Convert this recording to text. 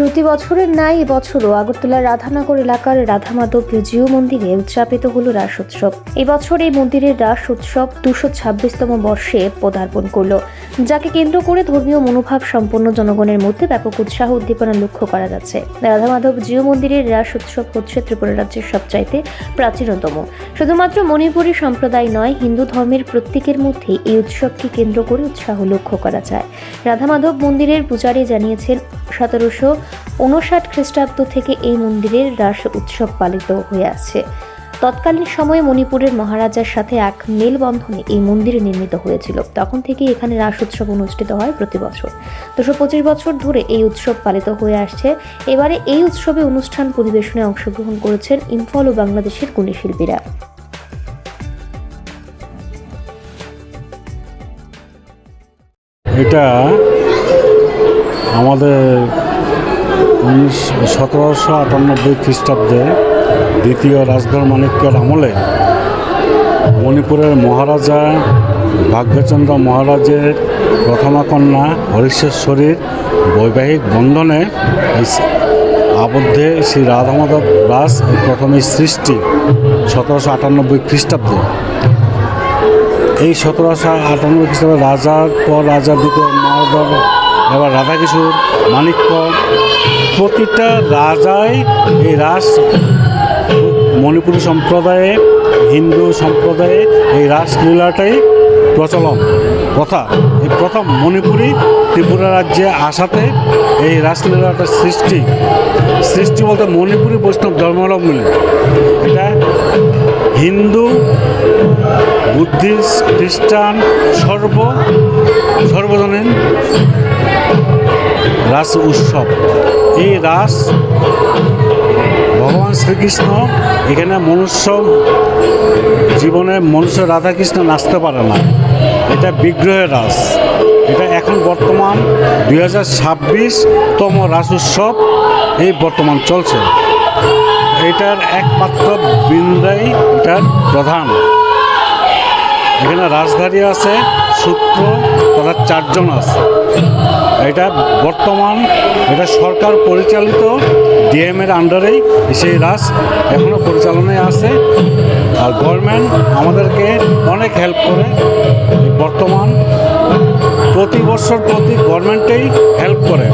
প্রতি বছরের ন্যায় এবছরও আগরতলার রাধানগর এলাকার রাধামাধব জিও মন্দিরে উদযাপিত হল রাস উৎসব। এবছর এই মন্দিরের রাস উৎসব দুশো ছাব্বিশতম বর্ষে পদার্পণ করল, যাকে কেন্দ্র করে ধর্মীয় মনোভাব সম্পন্ন জনগণের মধ্যে ব্যাপক উৎসাহ উদ্দীপনা লক্ষ্য করা যাচ্ছে। রাধামাধব জিও মন্দিরের রাস উৎসব হচ্ছে ত্রিপুরা রাজ্যের সবচাইতে প্রাচীনতম। শুধুমাত্র মণিপুরী সম্প্রদায় নয়, হিন্দু ধর্মের প্রত্যেকের মধ্যে এই উৎসবকে কেন্দ্র করে উৎসাহ লক্ষ্য করা যায়। রাধামাধব মন্দিরের পূজারী জানিয়েছেন, সতেরোশো উনষাট খ্রিস্টাব্দ থেকে এই মন্দিরের রাস উৎসব পালিত হয়ে আসছে তৎকালীন সময়ে মণিপুরের মহারাজার সাথে এক মেলবন্ধনে এই মন্দির নির্মিত হয়েছিল। তখন থেকে এখানে রাস উৎসব অনুষ্ঠিত হয় প্রতি বছর। দুশো পঁচিশ বছর ধরে এই উৎসব পালিত হয়ে আসছে। এবারে এই উৎসবে অনুষ্ঠান পরিবেশনে অংশগ্রহণ করেছেন ইম্ফল ও বাংলাদেশের গুণী শিল্পীরা। এটা আমাদের উনিশ, সতেরোশো আটানব্বই খ্রিস্টাব্দে দ্বিতীয় রাজধর মাণিক্যের আমলে মণিপুরের মহারাজা ভাগ্যচন্দ্র মহারাজের প্রথমা কন্যা হরিশ্বরীর বৈবাহিক বন্ধনে আবদ্ধে শ্রী রাধামাধব এই প্রথমে সৃষ্টি সতেরোশো আটানব্বই খ্রিস্টাব্দে। এই সতেরোশো আটানব্বই খ্রিস্টাব্দে রাজার পর রাজা দ্বিতীয় মহাদেব এবার রাধাকিশোর মাণিক্য প্রতিটা রাজাই এই রাস মণিপুরী সম্প্রদায়ে, হিন্দু সম্প্রদায়ে এই রাসলীলাটাই প্রচলন। প্রথা এই প্রথম মণিপুরী ত্রিপুরা রাজ্যে আসাতে এই রাসলীলাটার সৃষ্টি। সৃষ্টি বলতে মণিপুরী বৈষ্ণব ধর্মাবলম্বী। এটা হিন্দু, বুদ্ধিস্ট, খ্রিস্টান, সর্ব, সর্বজনীন রাস উৎসব। এই রাস ভগবান শ্রীকৃষ্ণ, এখানে মনুষ্য, জীবনে মনুষ্য রাধাকৃষ্ণ নাচতে পারে না। এটা বিগ্রহের রাস। এটা এখন বর্তমান দুই হাজার ছাব্বিশতম রাস উৎসব, এই বর্তমান চলছে। এটার একমাত্র বৃন্দাই, এটার প্রধান। এখানে রাজধানী আছে। সূত্র তারা চারজন আছে। এটা বর্তমান, এটা সরকার পরিচালিত, ডিএম এর আন্ডারেই সেই রাস এখনও পরিচালনায় আছে। আর গভর্নমেন্ট আমাদেরকে অনেক হেল্প করে বর্তমান। প্রতি বছর প্রতি গভর্নমেন্টেই হেল্প করে।